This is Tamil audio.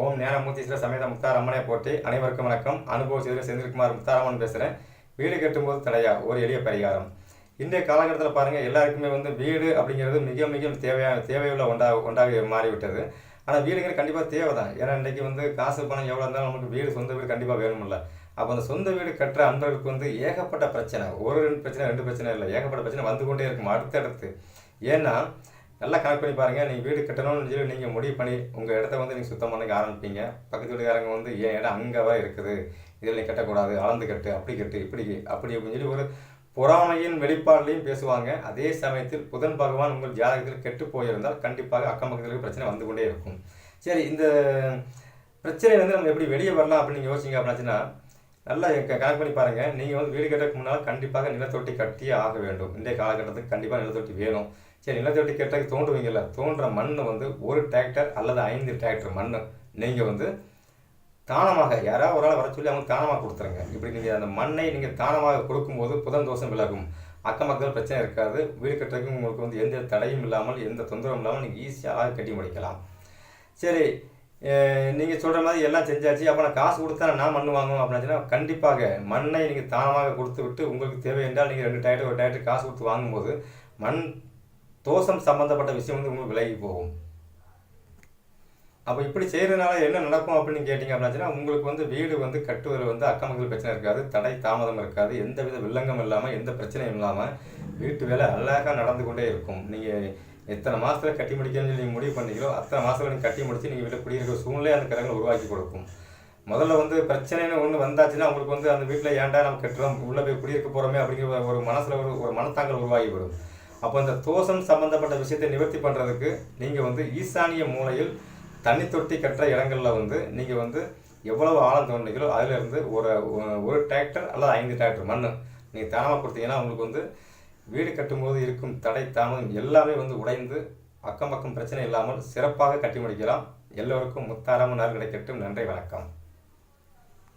ஓம் ஞானமூர்த்தீஸ்வர சமேத முக்தாரம்மனை போட்டி அனைவருக்கும் வணக்கம். அனுபவ செய்தியில் செந்தில்குமார் முக்தாரம்மன் பேசுகிறேன் வீடு கட்டும்போது தடையா? ஒரு எளிய பரிகாரம். இன்றைய காலகட்டத்தில் பாருங்கள் எல்லாருக்குமே வந்து வீடு அப்படிங்கிறது மிக மிக தேவையான தேவையுள்ள ஒன்றாக ஒன்றாக மாறிவிட்டது. ஆனால் வீடுங்கிறது கண்டிப்பாக தேவை தான் ஏன்னா இன்றைக்கி வந்து காசு பணம் எவ்வளோ இருந்தாலும் நமக்கு வீடு சொந்த வீடு கண்டிப்பாக வேணுமில்ல அப்போ அந்த சொந்த வீடு கட்டுற அன்பர்களுக்கு வந்து ஏகப்பட்ட பிரச்சனை. ஒரு ரெண்டு பிரச்சனை ரெண்டு பிரச்சனை இல்லை. ஏகப்பட்ட பிரச்சனை வந்து கொண்டே இருக்கும். அடுத்தடுத்து. ஏன்னா நல்லா கனெக்ட் பண்ணி பாருங்கள் நீங்கள் வீடு கட்டணும்னு சொல்லி நீங்கள் முடிவு பண்ணி உங்கள் இடத்த வந்து நீங்கள் சுத்தம் பண்ணிக்க ஆரம்பிப்பீங்க. பக்கத்து வீட்டுக்காரங்க வந்து ஏன் இடம் அங்கே வர இருக்குது? இதில் நீ கட்டக்கூடாது அளந்து கட்டு அப்படி கட்டு இப்படி அப்படி அப்படின்னு சொல்லி ஒரு புறாமையின் வெளிப்பாடுலையும் பேசுவாங்க. அதே சமயத்தில் புதன் பகவான் உங்கள் ஜாதகத்தில் கெட்டு போயிருந்தால் கண்டிப்பாக அக்கம் பக்கத்தில் பிரச்சனை வந்து கொண்டே இருக்கும். சரி இந்த பிரச்சனையிலேருந்து நம்ம எப்படி வெளியே வரலாம் அப்படின்னு யோசிங்க அப்படின்னாச்சுன்னா நல்லா க- கணக்கு பண்ணி பாருங்கள் நீங்கள் வந்து வீடு கட்டுறதுக்கு முன்னால் கண்டிப்பாக நிலத்தொட்டி கட்டியே ஆக வேண்டும். இன்றைய காலகட்டத்துக்கு கண்டிப்பாக நிலத்தொட்டி வேணும். சரி நிலத்தொட்டி கட்டுறதுக்கு தோன்றுவீங்கல்ல? தோன்ற மண் வந்து ஒரு டிராக்டர் அல்லது ஐந்து டிராக்டர் மண் நீங்கள் வந்து தானமாக யாராவது ஒரு ஆள் வர சொல்லி அவங்க தானமாக கொடுத்துருங்க. இப்படி நீங்கள் அந்த மண்ணை நீங்கள் தானமாக கொடுக்கும்போது புதன் தோஷம் விலகும். அக்கம் பக்கத்தில் பிரச்சனை இருக்காது. வீடு கட்டுறதுக்கு உங்களுக்கு வந்து எந்த தடையும் இல்லாமல் எந்த தொந்தரவும் இல்லாமல் நீங்கள் ஈஸியாக கட்டி முடிக்கலாம். சரி நீங்கள் சொல்கிற மாதிரி எல்லாம் செஞ்சாச்சு. அப்போ நான் காசு கொடுத்தா நான் மண் வாங்கணும் அப்படின்னா கண்டிப்பாக மண்ணை நீங்கள் தானமாக கொடுத்து விட்டு உங்களுக்கு தேவை என்றால் நீங்கள் ரெண்டு டயர்ட்டு ஒரு டயர்ட்டு காசு கொடுத்து வாங்கும்போது மண் தோஷம் சம்மந்தப்பட்ட விஷயம் வந்து உங்களுக்கு விலகி போகும். அப்போ இப்படி செய்கிறதுனால என்ன நடக்கும் அப்படின்னு கேட்டிங்க அப்படின்னா உங்களுக்கு வந்து வீடு வந்து கட்டுவதில் வந்து அக்கமக்கள் பிரச்சனை இருக்காது தடை தாமதம் இருக்காது எந்த வித வில்லங்கம் இல்லாமல் எந்த பிரச்சனையும் இல்லாமல் வீட்டு வேலை அழகாக நடந்து கொண்டே இருக்கும். நீங்கள் எத்தனை மாதத்தில் கட்டி முடிக்கணும்னு சொல்லி நீங்கள் முடிவு பண்ணீங்களோ அத்தனை மாதத்தில் நீங்கள் கட்டி முடிச்சு நீங்கள் வீட்டில் குடியிருக்கிற சூழ்நிலை அந்த கிரகங்கள் உருவாக்கி கொடுக்கும். முதல்ல வந்து பிரச்சனைன்னு ஒன்று வந்தாச்சுன்னா அவங்களுக்கு வந்து அந்த வீட்டில் ஏன்டா நம்ம கட்டுறோம் உள்ளே போய் குடியிருக்க போகிறோமே அப்படிங்கிற ஒரு மனசில் ஒரு ஒரு மனத்தாங்கல் உருவாகிவிடும். அப்போ இந்த தோஷம் சம்மந்தப்பட்ட விஷயத்தை நிவர்த்தி பண்ணுறதுக்கு நீங்கள் வந்து ஈசானிய மூலையில் தண்ணி தொட்டி கட்டுற இடங்களில் வந்து நீங்கள் வந்து எவ்வளவு ஆழம் தோண்டிங்களோ அதிலிருந்து ஒரு ஒரு டிராக்டர் அல்லது ஐந்து டிராக்டர் மண் நீங்கள் தானமாக கொடுத்தீங்கன்னா உங்களுக்கு வந்து வீடு கட்டும்போது இருக்கும் தடை தாமதம் எல்லாமே வந்து உடைந்து அக்கம் பக்கம் பிரச்சனை இல்லாமல் சிறப்பாக கட்டி முடிக்கலாம். எல்லோருக்கும் முத்தாரமும் நாள் கிடைக்கட்டும். நன்றி வணக்கம்.